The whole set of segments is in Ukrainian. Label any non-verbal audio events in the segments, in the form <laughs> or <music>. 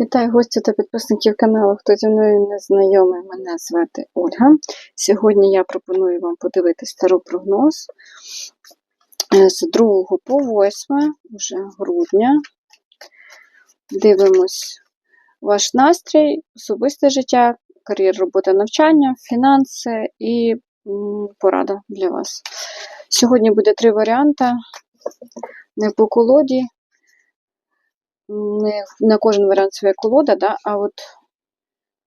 Вітаю гостів та підписників каналу. Хто зі мною не знайомий, мене звати Ольга. Сьогодні я пропоную вам подивитись старий прогноз е, з 2 по 8 вже грудня. Дивимось ваш настрій, особисте життя, кар'єра, робота, навчання, фінанси і порада для вас. Сьогодні буде три варіанти. Не по колоді, не на кожен варіант своя колода, да, а от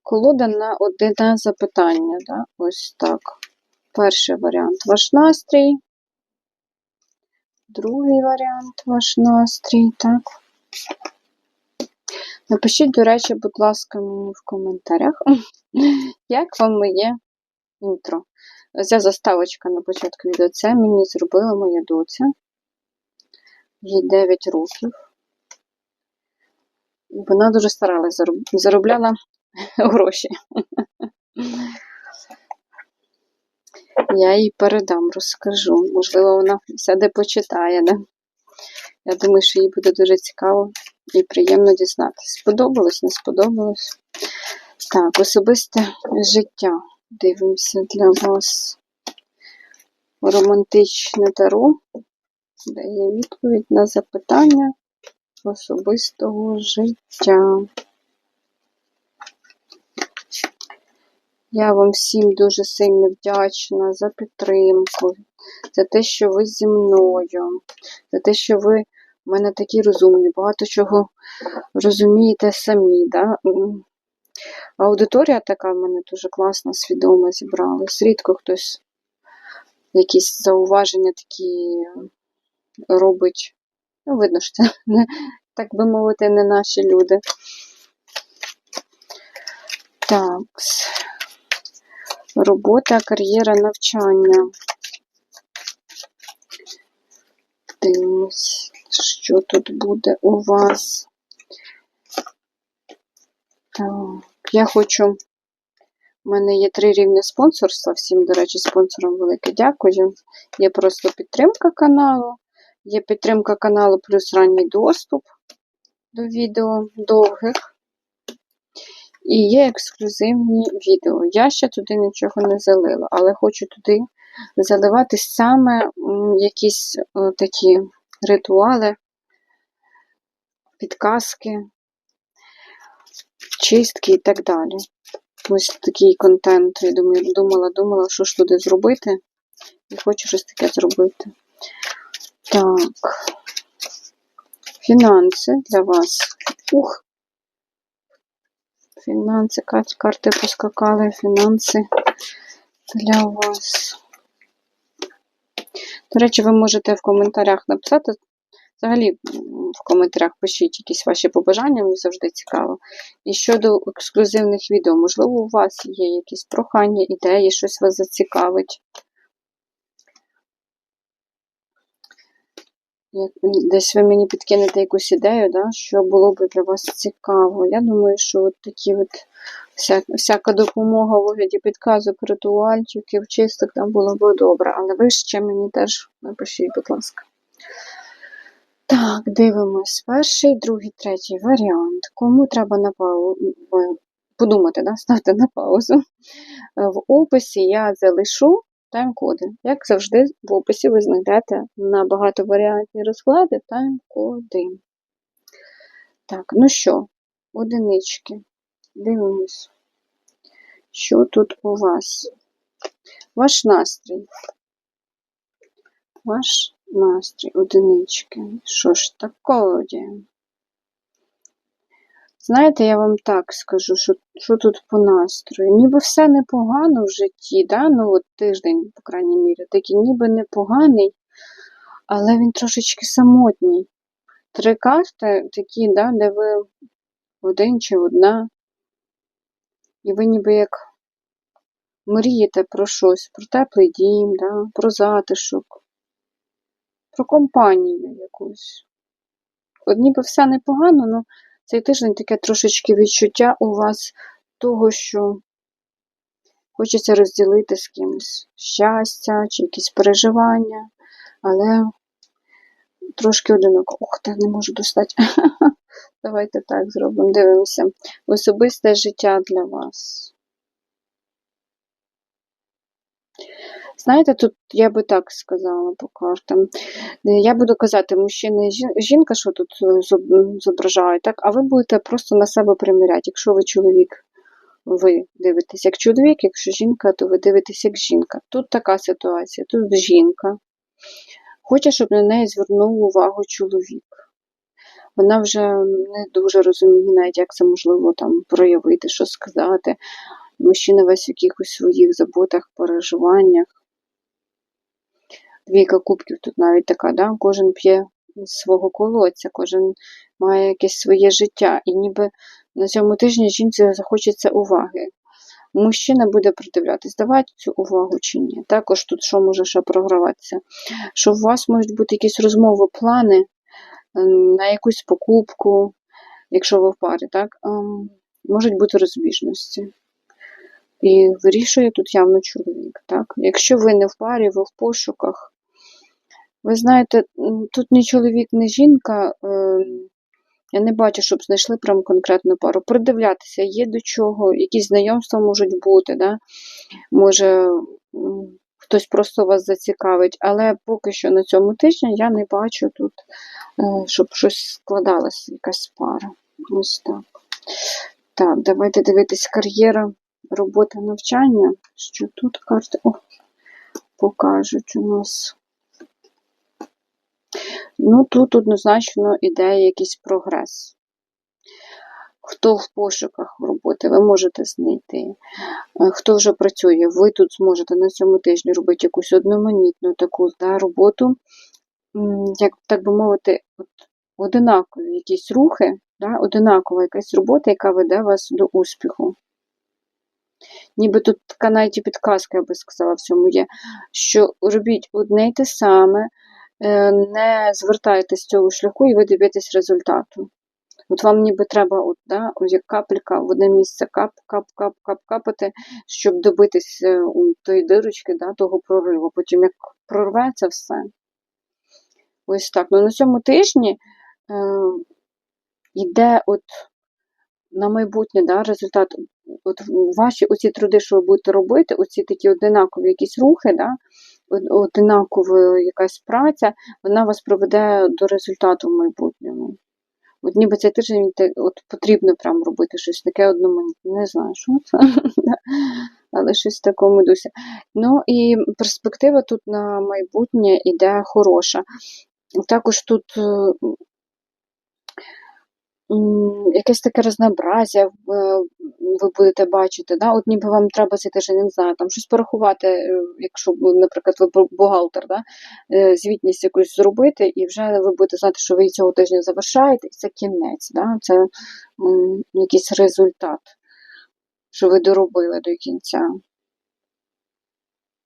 колода на одне запитання. Да, ось так. Перший варіант ваш настрій. Другий варіант ваш настрій, так. Напишіть, до речі, будь ласка, мені в коментарях, <laughs> як вам моє інтро. Ця заставочка на початку відео. Це мені зробила моя доця. Їй 9 років. Вона дуже старалась, заробляла <laughs> гроші. Я їй передам, розкажу. Можливо, вона сяде почитає. Да? Я думаю, що їй буде дуже цікаво і приємно дізнатися. Сподобалось, не сподобалось. Так, особисте життя. Дивимося для вас. Романтичне таро дає відповідь на запитання особистого життя. Я вам всім дуже сильно вдячна за підтримку, за те, що ви зі мною, за те, що ви в мене такі розумні, багато чого розумієте самі. Да? Аудиторія така в мене дуже класна, свідома зібралась. Рідко хтось якісь зауваження такі робить. Ну, видно, що це не, так би мовити, не наші люди. Так. Робота, кар'єра, навчання. Дивимось, що тут буде у вас. Так, я хочу. У мене є три рівні спонсорства. Всім, до речі, спонсорам велике дякую. Є просто підтримка каналу. Є підтримка каналу плюс ранній доступ до відео довгих. І є ексклюзивні відео. Я ще туди нічого не залила, але хочу туди заливати саме якісь е, такі ритуали, підказки, чистки і так далі. Ось такий контент. Я думала, думала, що ж туди зробити. І хочу щось таке зробити. Так. Фінанси для вас. Ух! Фінанси, карти поскакали, фінанси для вас. До речі, ви можете в коментарях написати. Взагалі, в коментарях пишіть якісь ваші побажання, мені завжди цікаво. І щодо ексклюзивних відео, можливо, у вас є якісь прохання, ідеї, щось вас зацікавить. Десь ви мені підкинете якусь ідею, да, що було б для вас цікаво. Я думаю, що от такі от вся, всяка допомога у вигляді підказок, ритуальчиків, чисток там було б добре. Але ви ще мені теж напишіть, будь ласка. Так, дивимось. Перший, другий, третій варіант. Кому треба на пау... ой, подумати, да? ставте на паузу. В описі я залишу тайм-коди. Як завжди, в описі ви знайдете на багатоваріантні розклади тайм-коди. Так, ну що, одинички. Дивимось. Що тут у вас? Ваш настрій. Ваш настрій, одинички. Що ж такое? Знаєте, я вам так скажу, що, що тут по настрою. Ніби все непогано в житті, да? ну от тиждень, по крайній мірі, такий ніби непоганий, але він трошечки самотній. Три карти такі, да, де ви один чи одна, і ви ніби як мрієте про щось, про теплий дім, да, про затишок, про компанію якусь. От ніби все непогано, але цей тиждень таке трошечки відчуття у вас того, що хочеться розділити з кимось щастя чи якісь переживання, але трошки одиноко. Ух, та не можу достати. <laughs> Давайте так зробимо. Дивимося. Особисте життя для вас. Знаєте, тут я би так сказала по картам. Е, Я буду казати, мужчина і жінка, що тут е, зображають, так? а ви будете просто на себе приміряти. Якщо ви чоловік, ви дивитесь як чоловік, якщо жінка, то ви дивитесь як жінка. Тут така ситуація, тут жінка. Хоче, щоб на неї звернув увагу чоловік. Вона вже не дуже розуміє навіть, як це можливо там проявити, що сказати. Мужчина весь в якихось своїх заботах, переживаннях. Двійка кубків тут навіть така, да? кожен п'є з свого колодця, кожен має якесь своє життя. І ніби на цьому тижні жінці захочеться уваги. Мужчина буде придивлятись, давати цю увагу чи ні. Також тут що може ще програватися? Що у вас можуть бути якісь розмови, плани е, на якусь покупку, якщо ви в парі, так? Ем, Можуть бути розбіжності. І вирішує тут явно чоловік. Так? Якщо ви не в парі, ви в пошуках. Ви знаєте, тут ні чоловік, ні жінка. е, Я не бачу, щоб знайшли прям конкретну пару. Придивлятися є до чого, якісь знайомства можуть бути, да? може хтось просто вас зацікавить, але поки що на цьому тижні я не бачу тут, е, щоб щось складалося, якась пара. Ось так. Так, давайте дивитись кар'єра, робота, навчання. Що тут карти О, покажуть у нас. Ну, тут однозначно іде якийсь прогрес. Хто в пошуках роботи, ви можете знайти. Е, Хто вже працює, ви тут зможете на цьому тижні робити якусь одноманітну таку да, роботу, як так би мовити, от, одинакові якісь рухи, да, одинакова якась робота, яка веде вас до успіху. Ніби тут така навіть підказка, я би сказала, в цьому є, що робіть одне й те саме, е, не звертайтесь з цього шляху і ви доб'єтесь результату. От вам ніби треба, от, да, як капелька в одне місце кап, кап, кап, кап, капати, щоб добитись е, тої дирочки, да, того прориву. Потім як прорветься все. Ось так. Ну, на цьому тижні е, йде от на майбутнє да, результат. От ваші оці труди, що ви будете робити, оці такі одинакові якісь рухи, да, одинакова якась праця, вона вас приведе до результату в майбутньому. От ніби цей тиждень от потрібно прям робити щось таке одноманітне. Не знаю, що це, <laughs> але щось в такому дусі. Ну і перспектива тут на майбутнє іде хороша. Також тут е, якесь таке разнообразя е, ви будете бачити. Да? От ніби вам треба цей тиждень, не знаю, там щось порахувати, е, якщо, наприклад, ви бухгалтер, да? е, звітність якусь зробити, і вже ви будете знати, що ви цього тижня завершаєте, і це кінець, да? це якийсь результат, що ви доробили до кінця.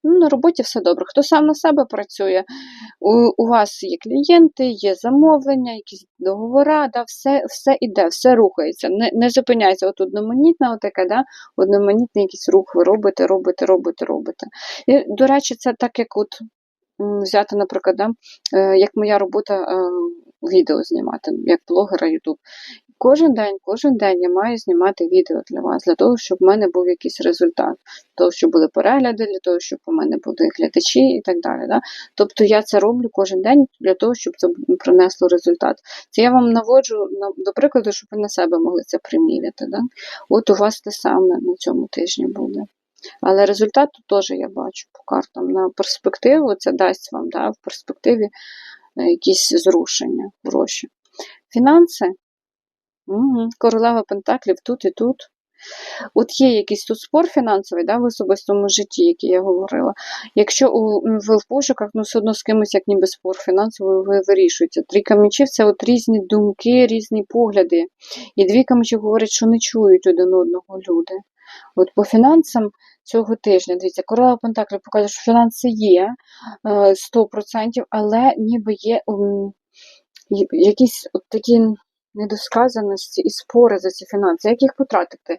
Ну, на роботі все добре. Хто сам на себе працює, у, у вас є клієнти, є замовлення, якісь договори, да, все, все іде, все рухається. Не, не зупиняється от одноманітна, отаке, да, одноманітний якийсь рух ви робите, робите, робите, робите. І, до речі, це так, як от взяти, наприклад, да, е, як моя робота е, відео знімати, як блогера YouTube. Кожен день, кожен день я маю знімати відео для вас, для того, щоб в мене був якийсь результат, для того, щоб були перегляди, для того, щоб у мене були глядачі і так далі. Да? Тобто я це роблю кожен день для того, щоб це принесло результат. Це я вам наводжу на- до прикладу, щоб ви на себе могли це приміряти. Да? От у вас те саме на цьому тижні буде. Але результат теж я бачу по картам. На перспективу це дасть вам да, в перспективі е, якісь зрушення гроші. Фінанси. Угу. Королева Пентаклів тут і тут. От є якийсь тут спор фінансовий да, в особистому житті, який я говорила. Якщо у, ви в пошуках, ну все одно з кимось, як ніби спор фінансовий, ви вирішуєте. Трійка мечів це от різні думки, різні погляди. І двійка мечів говорять, що не чують один одного люди. От по фінансам цього тижня, дивіться, королева Пентаклів показує, що фінанси є е, 100%, але ніби є якісь от такі недосказаності і спори за ці фінанси. Як їх потратити?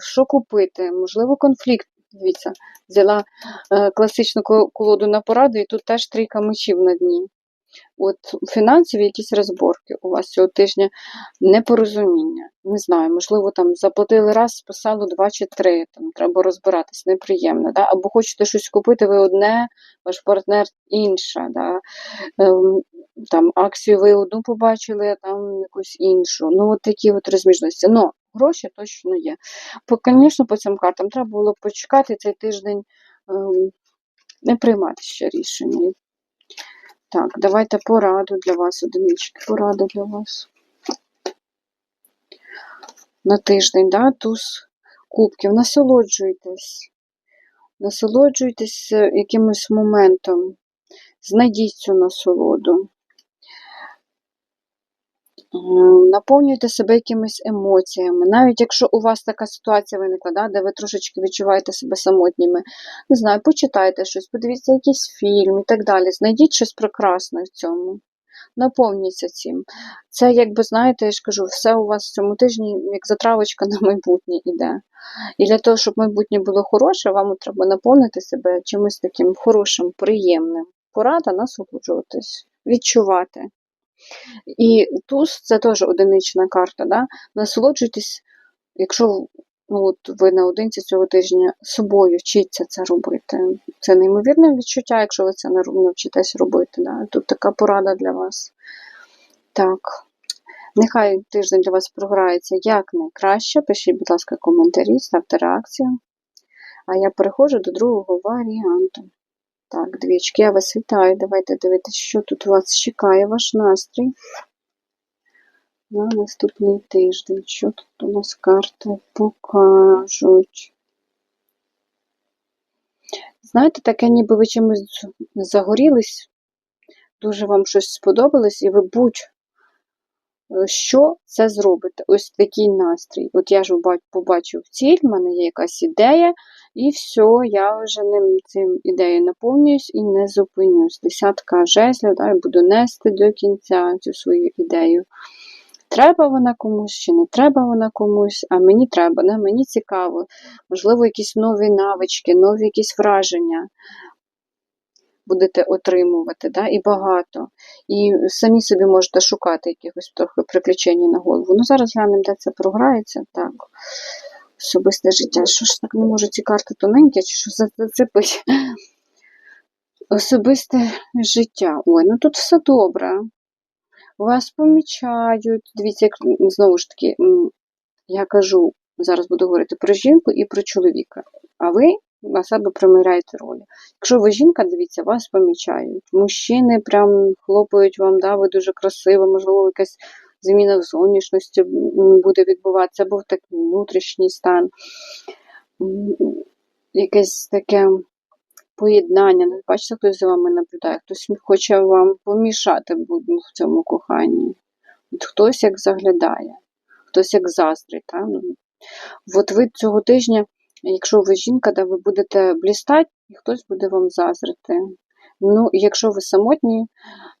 Що купити? Можливо, конфлікт. Дивіться, взяла е, класичну колоду на пораду, і тут теж трійка мечів на дні. от фінансові якісь розборки у вас цього тижня непорозуміння. Не знаю, можливо, там заплатили раз, списало два чи три. Там треба розбиратись, неприємно. Да? Або хочете щось купити, ви одне, ваш партнер інше. Да? Ем, там акцію ви одну побачили, а там якусь іншу. Ну, от такі от розміжності. Ну, гроші точно є. Звісно, по цим картам треба було почекати цей тиждень, ем, не приймати ще рішення. Так, давайте пораду для вас, одинички. Порада для вас. На тиждень, да, туз кубків. Насолоджуйтесь. Насолоджуйтесь е, якимось моментом. Знайдіть цю насолоду. Наповнюйте себе якимись емоціями. Навіть якщо у вас така ситуація виникла, да, де ви трошечки відчуваєте себе самотніми, не знаю, почитайте щось, подивіться якийсь фільм і так далі. Знайдіть щось прекрасне в цьому. Наповніться цим. Це, якби, знаєте, я ж кажу, все у вас в цьому тижні, як затравочка <laughs> на майбутнє іде. І для того, щоб майбутнє було хороше, вам треба наповнити себе чимось таким хорошим, приємним. Порада насолоджуватись, відчувати. І туз це теж одинична карта. Да? Насолоджуйтесь, якщо ну, от ви наодинці цього тижня собою вчіться це робити. Це неймовірне відчуття, якщо ви це навчитесь робити. Да? Тут така порада для вас. Так. Нехай тиждень для вас програється як найкраще. Пишіть, будь ласка, коментарі, ставте реакцію. А я переходжу до другого варіанту. Так, двічки, я вас вітаю. Давайте дивитися, що тут у вас чекає, ваш настрій на наступний тиждень. Що тут у нас карти покажуть? Знаєте, таке ніби ви чимось загорілись, дуже вам щось сподобалось, і ви будь що це зробите. Ось такий настрій. От я ж побачив ціль, в мене є якась ідея, і все, я вже ним цим ідеєю наповнююсь і не зупинюсь. Десятка жезлів, да, буду нести до кінця цю свою ідею. Треба вона комусь чи не треба вона комусь, а мені треба, да? мені цікаво. Можливо, якісь нові навички, нові якісь враження будете отримувати, да? і багато. І самі собі можете шукати якихось трохи приключень на голову. Ну, зараз глянемо, де це програється. Так. Особисте життя. Що ж так не може ці карти тоненькі, чи що зацепить? Особисте життя. Ой, ну тут все добре. Вас помічають. Дивіться, як знову ж таки, я кажу, зараз буду говорити про жінку і про чоловіка. А ви на себе приміряєте ролі. Якщо ви жінка, дивіться, вас помічають. Мужчини прям хлопають вам, да, ви дуже красива, можливо, якась зміна в зовнішності буде відбуватися, або такий внутрішній стан. Якесь таке поєднання. Ну, Бачите, хтось за вами наблюдає, хтось хоче вам помішати в цьому коханні. От хтось як заглядає, хтось як заздрить. Ну, От ви цього тижня, якщо ви жінка, да, ви будете блістати, і хтось буде вам заздрити. Ну, якщо ви самотні,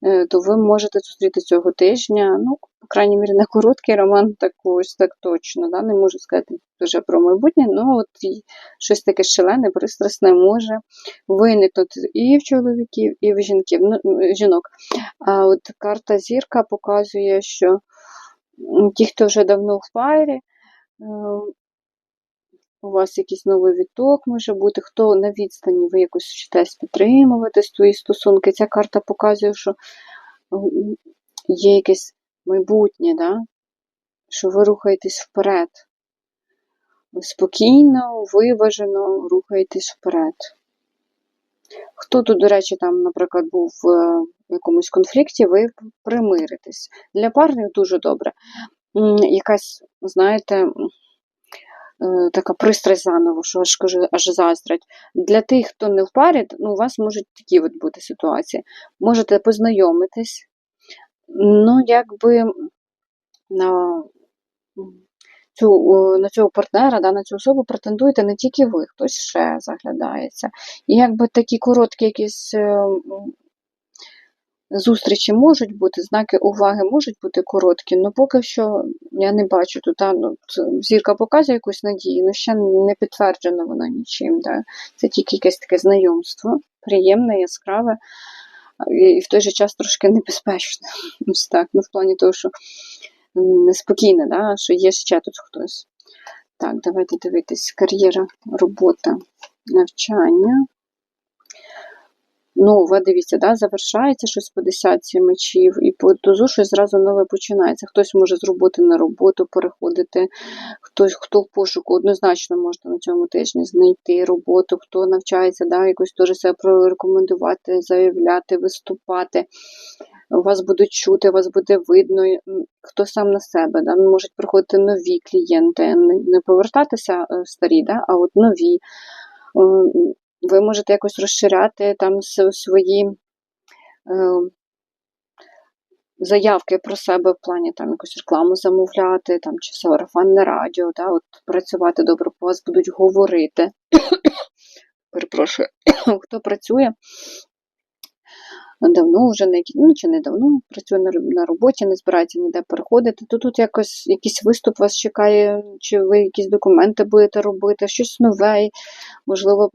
е, то ви можете зустріти цього тижня, ну, по крайній мірі, на короткий роман, так ось так точно. Да? Не можу сказати дуже про майбутнє, ну от щось таке шалене, пристрасне може виникнути і в чоловіків, і в жінків, ну, жінок. А от карта зірка показує, що ті, хто вже давно в парі, е, у вас якийсь новий віток може бути, хто на відстані, ви якось вчитесь підтримувати свої стосунки. Ця карта показує, що є якесь майбутнє, да? що ви рухаєтесь вперед. Спокійно, виважено рухаєтесь вперед. Хто тут, до речі, там, наприклад, був в якомусь конфлікті, ви примиритесь. Для парних дуже добре. Якась, знаєте, е, така пристрасть заново, що аж кажу, аж заздрять. Для тих, хто не в парі, ну, у вас можуть такі от бути ситуації. Можете познайомитись, ну, якби на цю, на цього партнера, да, на цю особу претендуєте не тільки ви, хтось ще заглядається. І якби такі короткі якісь е, зустрічі можуть бути, знаки уваги можуть бути короткі, але поки що я не бачу тут. а, ну, зірка показує якусь надію, але ще не підтверджено вона нічим. Да. Це тільки якесь таке знайомство, приємне, яскраве. і в той же час трошки небезпечне. <laughs> Ось так, ну в плані того, що неспокійне, да? що є ще тут хтось. Так, давайте дивитись. Кар'єра, робота, навчання. Нове, дивіться, да, завершається щось по десятці мечів, і по тузу щось зразу нове починається. Хтось може з роботи на роботу переходити, хтось, хто в пошуку однозначно можна на цьому тижні знайти роботу, хто навчається, да, якось теж себе прорекомендувати, заявляти, виступати. Вас будуть чути, вас буде видно, хто сам на себе. Да? Можуть приходити нові клієнти, не повертатися е, старі, да? а от нові. Ви можете якось розширяти там свої е, заявки про себе в плані там якусь рекламу замовляти, там, чи сарафанне радіо, да? от працювати добре, по вас будуть говорити. <coughs> Перепрошую, <coughs> хто працює, давно вже, не, ну чи не давно, працює на, роботі, не збирається ніде переходити, то тут якось якийсь виступ вас чекає, чи ви якісь документи будете робити, щось нове, можливо,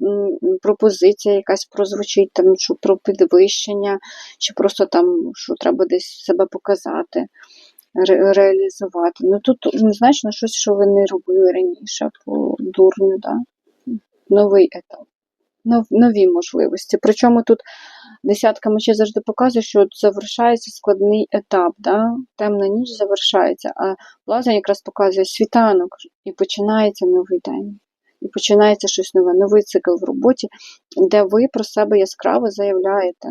пропозиція якась прозвучить, там, що про підвищення, чи просто там, що треба десь себе показати, ре- реалізувати. Ну тут однозначно щось, що ви не робили раніше по дурню, да? новий етап. Нов- Нові можливості. Причому тут десятка мечей завжди показує, що завершається складний етап, да? темна ніч завершається, а блазень якраз показує світанок і починається новий день. І починається щось нове, новий цикл в роботі, де ви про себе яскраво заявляєте.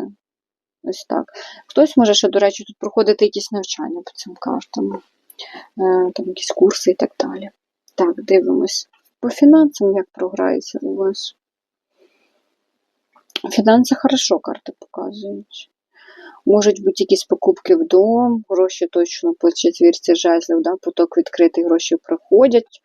Ось так. Хтось може ще, до речі, тут проходити якісь навчання по цим картам, е, там якісь курси і так далі. Так, дивимось. По фінансам як програється у вас? Фінанси хорошо карти показують. Можуть бути якісь покупки вдома, гроші точно по четвірці жезлів, да, поток відкритий, гроші приходять.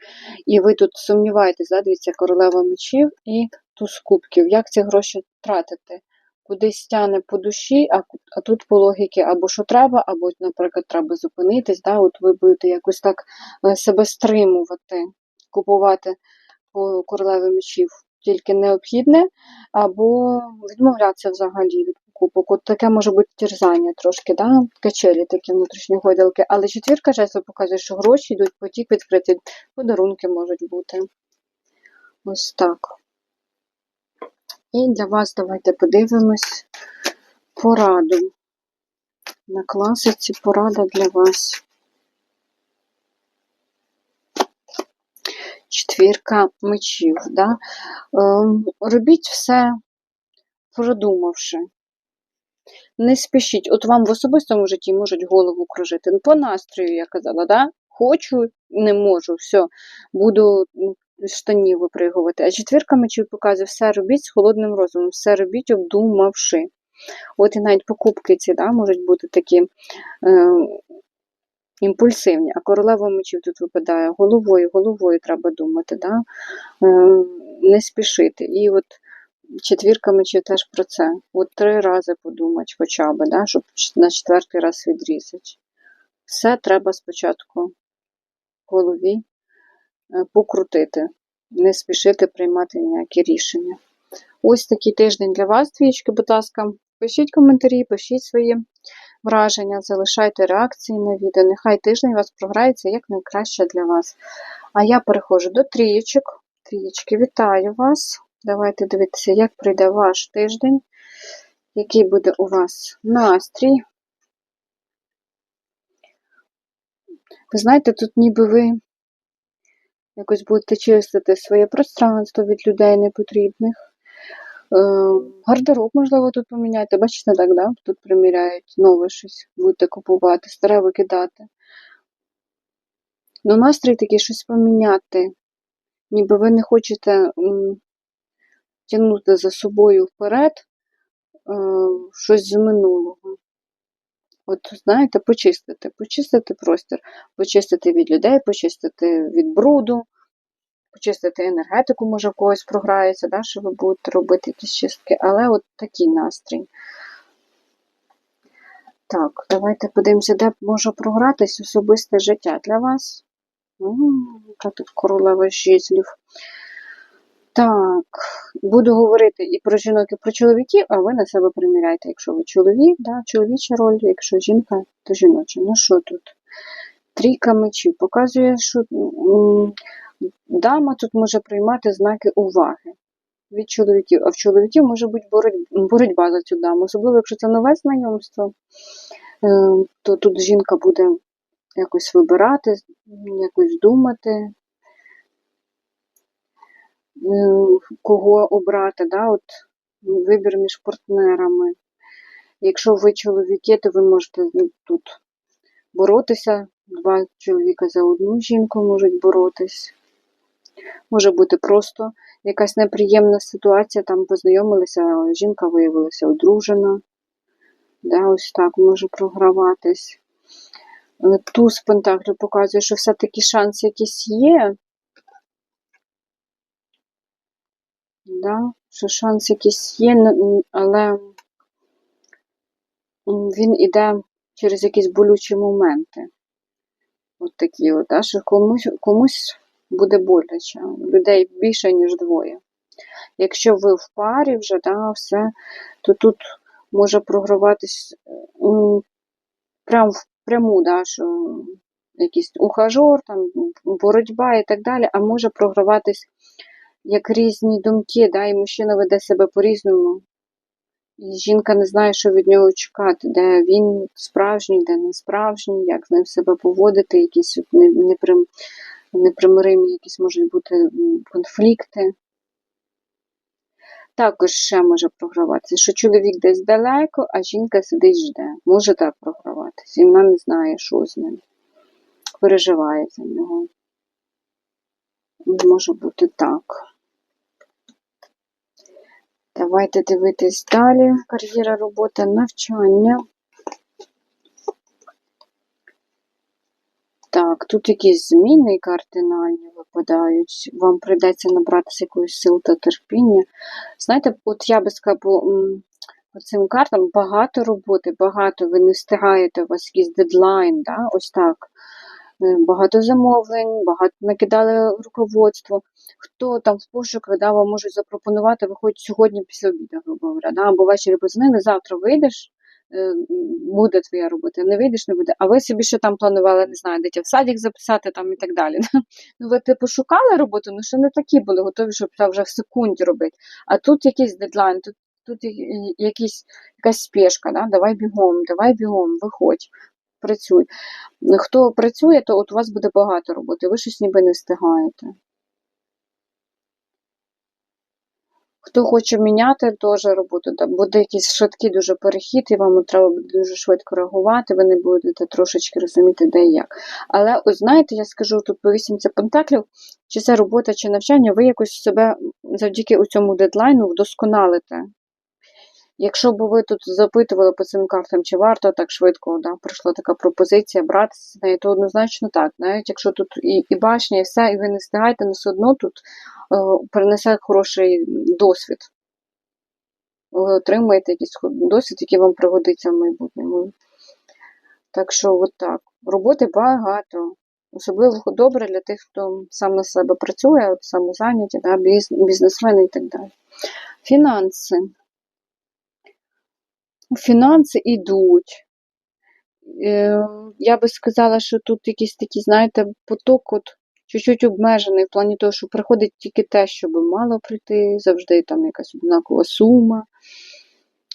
І ви тут сумніваєтесь, да, дивіться, королева мечів і туз кубків. Як ці гроші тратити? Кудись тяне по душі, а, а тут по логіки або що треба, або, наприклад, треба зупинитись. Да, от ви будете якось так е, себе стримувати, купувати по королеві мечів тільки необхідне, або відмовлятися взагалі від покупок. От таке може бути терзання трошки, да? качелі такі внутрішні годілки. Але четвірка жезлів показує, що гроші йдуть, потік відкритий, подарунки можуть бути. Ось так. І для вас давайте подивимось пораду. На класиці порада для вас. Четвірка мечів. Да? Ем, робіть все продумавши. Не спішіть. От вам в особистому житті можуть голову кружити. Ну, По настрою, я казала, да? хочу, не можу, все, буду штанів випригувати. А четвірка мечів показує, все робіть з холодним розумом, все робіть, обдумавши. От і навіть покупки ці да, можуть бути такі е, імпульсивні, а королева мечів тут випадає головою, головою треба думати, да? е, не спішити. І от четвірка мечів теж про це. От три рази подумати хоча б, да, щоб на четвертий раз відрізати. Все треба спочатку в голові е, покрутити, не спішити приймати ніякі рішення. Ось такий тиждень для вас, двічки, будь ласка. Пишіть коментарі, пишіть свої враження, залишайте реакції на відео. Нехай тиждень у вас програється як найкраще для вас. А я переходжу до трієчок. Трієчки, вітаю вас. Давайте дивитися, як прийде ваш тиждень, який буде у вас настрій. Ви знаєте, тут ніби ви якось будете чистити своє пространство від людей непотрібних. Е, Гардероб, можливо, тут поміняйте. Бачите, так, да? Тут приміряють нове щось, будете купувати, старе викидати. Ну, настрій такий щось поміняти. Ніби ви не хочете тягнути за собою вперед е, щось з минулого. От, знаєте, почистити, почистити простір, почистити від людей, почистити від бруду, почистити енергетику, може в когось програється, да, що ви будете робити якісь чистки, але от такий настрій. Так, давайте подивимося, де може програтись особисте життя для вас. Яка тут королева жезлів. Так, буду говорити і про жінок, і про чоловіків, а ви на себе приміряйте, якщо ви чоловік, да, чоловіча роль, якщо жінка, то жіноча. Ну що тут? Трійка мечів показує, що дама тут може приймати знаки уваги від чоловіків, а в чоловіків може бути боротьба, за цю даму. Особливо, якщо це нове знайомство, е, то тут жінка буде якось вибирати, якось думати, е, кого обрати, да, от вибір між партнерами. Якщо ви чоловіки, то ви можете ну, тут боротися. Два чоловіка за одну жінку можуть боротись. Може бути просто якась неприємна ситуація, там познайомилися, жінка виявилася одружена. Да, ось так може програватись. Е, Туз Пентаклів показує, що все-таки шанс якийсь є. Да, що шанс якийсь є, але він іде через якісь болючі моменти. От такі, от, да, що комусь, комусь буде боляче. Людей більше, ніж двоє. Якщо ви в парі вже, да, все, то тут може програватись прям впряму, да, що якийсь ухажор, там, боротьба і так далі, а може програватись як різні думки, да, і мужчина веде себе по-різному. І жінка не знає, що від нього чекати, де він справжній, де не справжній, як з ним себе поводити, якісь неприм- непримиримі якісь можуть бути конфлікти. Також ще може програватися, що чоловік десь далеко, а жінка сидить жде. Може так програватися. І вона не знає, що з ним. Переживає за нього. Може бути так. Давайте дивитись далі. Кар'єра, робота, навчання. Так, тут якісь зміни кардинальні випадають. Вам прийдеться набратися якоїсь сил та терпіння. Знаєте, от я би сказала, по, по цим картам багато роботи, багато, ви не встигаєте, у вас якийсь дедлайн, да? ось так. Е, Багато замовлень, багато накидали руководство. Хто там в пошуках да, вам можуть запропонувати, виходь сьогодні після обіду, грубо говоря, да? або ввечері позвонили, завтра вийдеш, буде твоя робота, не вийдеш, не буде. А ви собі ще там планували, не знаю, дитя в садик записати там і так далі. <laughs> Ну, ви типу шукали роботу, ну ще не такі були готові, щоб це вже в секунді робити. А тут якийсь дедлайн, тут, тут якісь, якась спешка, да? давай бігом, давай бігом, виходь, працюй. Хто працює, то от у вас буде багато роботи, ви щось ніби не встигаєте. Хто хоче міняти теж роботу, буде якийсь швидкий дуже перехід, і вам треба буде дуже швидко реагувати, ви не будете трошечки розуміти, де і як. Але ось знаєте, я скажу тут по вісімці пентаклів, чи це робота, чи навчання, ви якось себе завдяки у цьому дедлайну вдосконалите. Якщо б ви тут запитували по цим картам, чи варто так швидко, да, прийшла така пропозиція братися з нею, то однозначно так. Навіть якщо тут і, і башня, і все, і ви не встигаєте, але все одно тут е, принесе хороший досвід. Ви отримаєте якийсь досвід, який вам пригодиться в майбутньому. Так що, от так. Роботи багато. Особливо добре для тих, хто сам на себе працює, самозайняті, да, бізнесмени і так далі. Фінанси. Фінанси йдуть. Е, Я би сказала, що тут якийсь такий, знаєте, поток от чуть-чуть обмежений в плані того, що приходить тільки те, що мало прийти, завжди там якась однакова сума.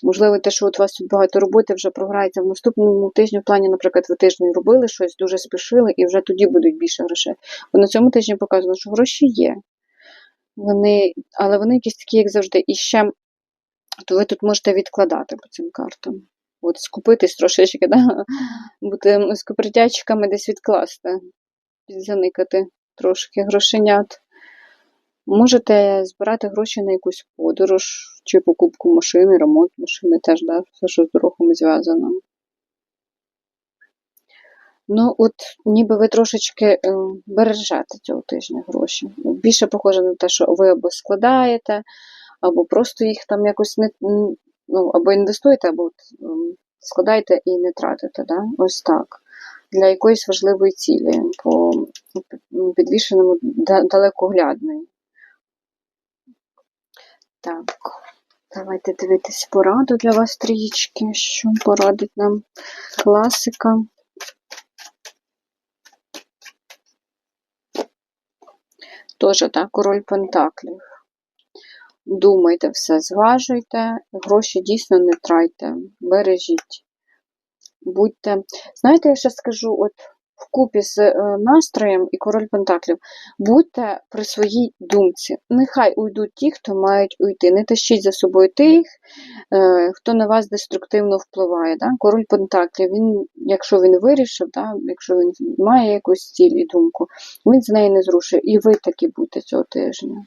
Можливо, те, що от у вас тут багато роботи вже програється в наступному тижні, в плані, наприклад, ви тиждень робили щось, дуже спішили, і вже тоді будуть більше грошей. Бо на цьому тижні показано, що гроші є. Вони, але вони якісь такі, як завжди. І ще то ви тут можете відкладати по цим картам. От скупитись трошечки, да? бути скупритячками десь відкласти, підзаникати трошки грошенят. Можете збирати гроші на якусь подорож чи покупку машини, ремонт машини теж, да? все, що з дорогами зв'язано. Ну, от ніби ви трошечки е, бережете цього тижня гроші. Більше похоже на те, що ви або складаєте, або просто їх там якось не ну, або інвестуєте, або ем, і не тратите. Да? Ось так. Для якоїсь важливої цілі, по підвішеному да- далекоглядної. Так, давайте дивитись пораду для вас трієчки, що порадить нам класика. Теж так, король Пентаклів. Думайте все, зважуйте, гроші дійсно не трайте, бережіть. Будьте. Знаєте, я ще скажу, от вкупі з е, настроєм і король Пентаклів, будьте при своїй думці. Нехай уйдуть ті, хто мають уйти. Не тащіть за собою тих, е, хто на вас деструктивно впливає. Да? Король Пентаклів, він, якщо він вирішив, да? якщо він має якусь ціль і думку, він з неї не зрушує. І ви такі будьте цього тижня.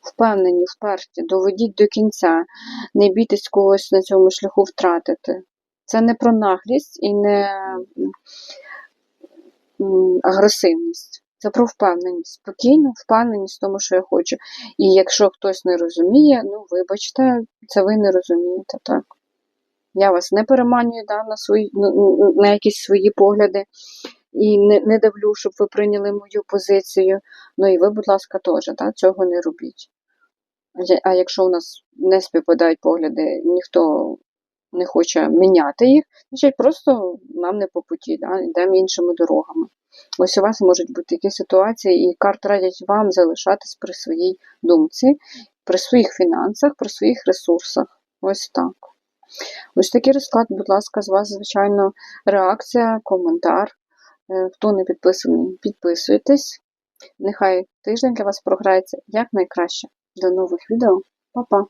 Впевнені, вперті, доведіть до кінця, не бійтесь когось на цьому шляху втратити. Це не про наглість і не агресивність. Це про впевненість. Спокійно, впевненість в тому, що я хочу. І якщо хтось не розуміє, ну вибачте, це ви не розумієте, так. Я вас не переманюю да, на, свої, на, на якісь свої погляди і не, не давлю, щоб ви прийняли мою позицію. Ну і ви, будь ласка, теж да, цього не робіть. А якщо у нас не співпадають погляди, ніхто не хоче міняти їх, значить просто нам не по путі, да, йдемо іншими дорогами. Ось у вас можуть бути такі ситуації, і карти радять вам залишатись при своїй думці, при своїх фінансах, при своїх ресурсах. Ось так. Ось такий розклад, будь ласка, з вас, звичайно, реакція, коментар. Е, Хто не підписаний, підписуйтесь. Нехай тиждень для вас програється якнайкраще. До нових відео. Па-па!